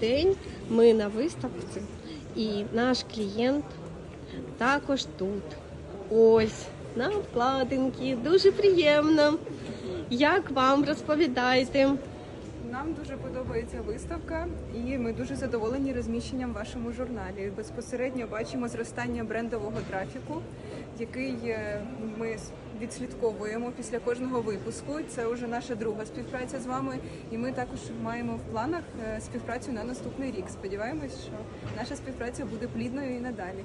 день ми на виставці, і наш клієнт також тут. Ось на обкладинки. Дуже приємно. Як вам розповідаєте? Нам дуже подобається виставка, і ми дуже задоволені розміщенням в вашому журналі. Безпосередньо бачимо зростання брендового трафіку, який е, ми відслідковуємо після кожного випуску. Це вже наша друга співпраця з вами, і ми також маємо в планах е, співпрацю на наступний рік. Сподіваємось, що наша співпраця буде плідною і надалі.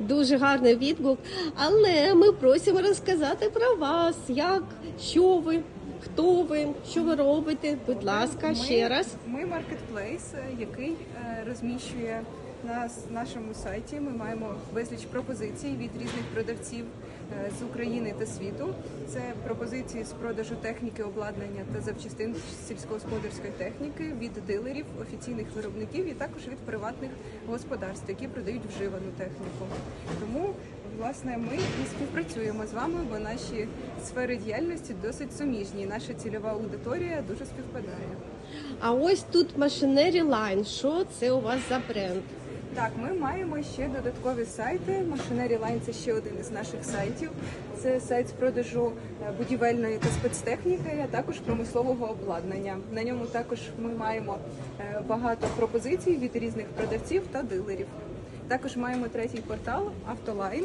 Дуже гарний відгук. Але ми просимо розказати про вас, як, що ви, хто ви, що ви робите. Будь ласка, Ми- ще раз. Ми маркетплейс, е, який е, розміщує на нашому сайті. Ми маємо безліч пропозицій від різних продавців е, з України та світу. Це пропозиції з продажу техніки, обладнання та запчастин сільськогосподарської техніки від дилерів, офіційних виробників і також від приватних господарств, які продають вживану техніку. Тому власне ми і співпрацюємо з вами, бо наші сфери діяльності досить суміжні. Наша цільова аудиторія дуже співпадає. А ось тут Machinery Line. Що це у вас за бренд? Так, ми маємо ще додаткові сайти. Machinery Line – це ще один із наших сайтів. Це сайт з продажу е, будівельної та спецтехніки, а також промислового обладнання. На ньому також ми маємо е, багато пропозицій від різних продавців та дилерів. Також маємо третій портал Автолайн.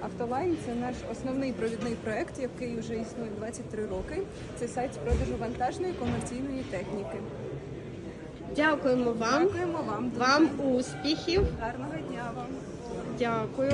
Автолайн це наш основний провідний проект, який вже існує 23 роки. Це сайт з продажу вантажної комерційної техніки. Дякуємо вам. Дякуємо вам. Вам успіхів. Гарного дня вам. Дякую.